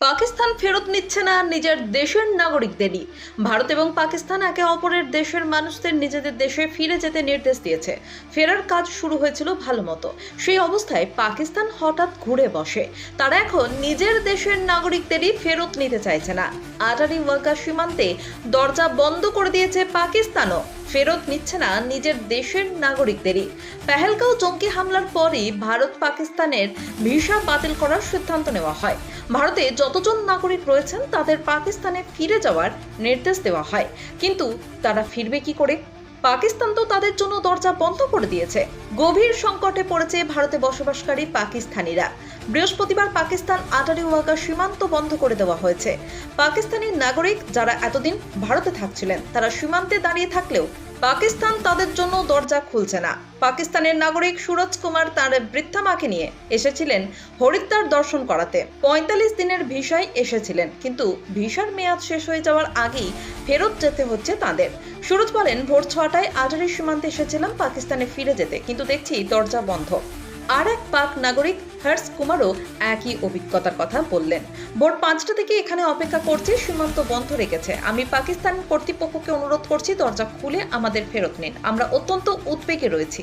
পাকিস্তান ফেরত নিচ্ছে না নিজের দেশের নাগরিকদেরই ভারত এবং পাকিস্তান একে অপরের দেশের মানুষদের নিজেদের দেশে ফিরে যেতে নির্দেশ দিয়েছে। ফেরার কাজ শুরু হয়েছিল ভালো মতো। সেই অবস্থায় পাকিস্তান হঠাৎ ঘুরে বসে। তারা এখন নিজের দেশের নাগরিকদেরই ফেরত নিতে চাইছে না। আটারি ওয়ার্কার সীমান্তে দরজা বন্ধ করে দিয়েছে পাকিস্তানও। ফেরত নিচ্ছে না নিজের দেশের নাগরিকদেরই। পেহেলগাঁও জঙ্গি হামলার পরই ভারত পাকিস্তানের ভিসা বাতিল করার সিদ্ধান্ত নেওয়া হয়। ভারতে যতজন নাগরিক রয়েছেন, তাদের পাকিস্তানে ফিরে যাওয়ার নির্দেশ দেওয়া হয়। কিন্তু তারা ফিরবে কি করে? পাকিস্তান তো তাদের জন্য দরজা বন্ধ করে দিয়েছে। গভীর সংকটে পড়েছে ভারতে বসবাসকারী পাকিস্তানিরা। বৃহস্পতিবার পাকিস্তান আটারি ওয়াগা সীমান্ত বন্ধ করে দেওয়া হয়েছে। পাকিস্তানি নাগরিক যারা এতদিন ভারতে থাকছিলেন, তারা সীমান্তে দাঁড়িয়ে থাকলেও পাকিস্তান তাদের জন্য দরজা খুলছে না। পাকিস্তানের নাগরিক সুরজ কুমার তাঁর বৃদ্ধা মাকে নিয়ে এসেছিলেন হরিদ্বার দর্শন করাতে। পঁয়তাল্লিশ দিনের ভিসায় এসেছিলেন, কিন্তু ভিসার মেয়াদ শেষ হয়ে যাওয়ার আগেই ফেরত যেতে হচ্ছে তাদের। সুরজ বলেন, ভোর ছটায় আটারি সীমান্তে এসেছিলাম, পাকিস্তানে ফিরে যেতে, কিন্তু দেখছি দরজা বন্ধ। আর এক পাক নাগরিক হর্ষ কুমারও একই অভিজ্ঞতার কথা বললেন। ভোর পাঁচটা থেকে এখানে অপেক্ষা করছি, সীমান্ত বন্ধ রেখেছে। আমি পাকিস্তান কর্তৃপক্ষকে অনুরোধ করছি, দরজা খুলে আমাদের ফেরত নিন। আমরা অত্যন্ত উদ্বেগে রয়েছি।